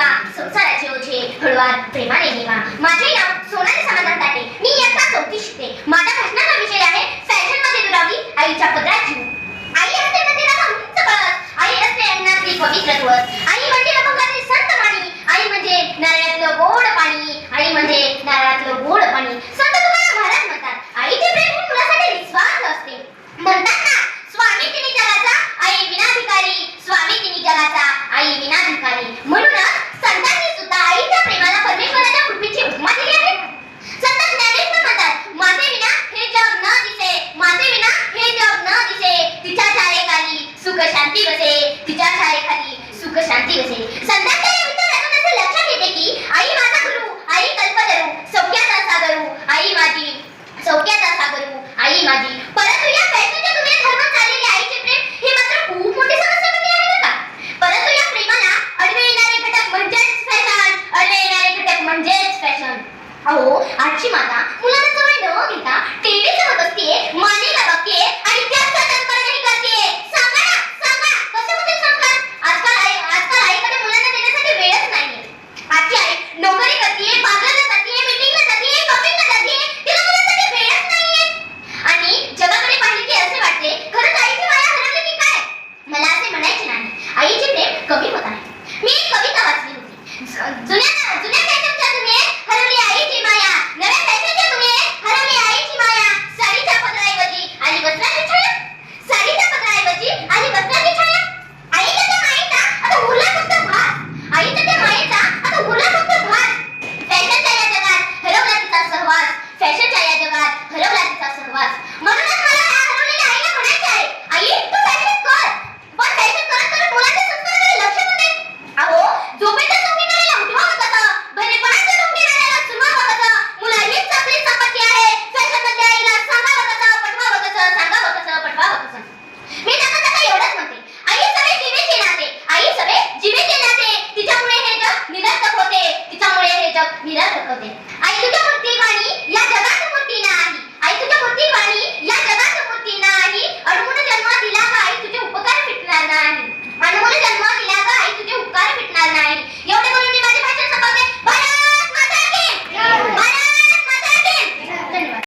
नेमा संसाराची ओझे हळुवार प्रेमाने नेमा माझे नाव सोनाली समाधान ताटे. मी इयत्ता चौथी शिकते. माझ्या भाषणाचा विषय आहे फॅशनमध्ये दुरावली आईच्या पदरात आई असते मंदिराला उंच कळस आई असते अंगणातली पवित्र तुळस शांती बसे तिच्या छायेखाली सुख शांती बसे. संध्याकाळी या विचारातून असे लक्षात येते की आई माझा गुरु आई सौख्याचा आई माझी सौख्याचा सागरू आई माझी. परंतु या पैठणच्या तुम्ही आईचे प्रेम हे मात्र खूप मोठे समस्या बनले आहे का परंतु या प्रेमाला अडवे येणारे घटक म्हणजे फॅशन अडवे येणारे घटक म्हणजे फॅशन अहो आजची माता मुलांना कवी होता मी एक कविता वाचली होती. जुन्या जुन्या दुनियेत हरवली आहे जी माया. এটা বিড়াল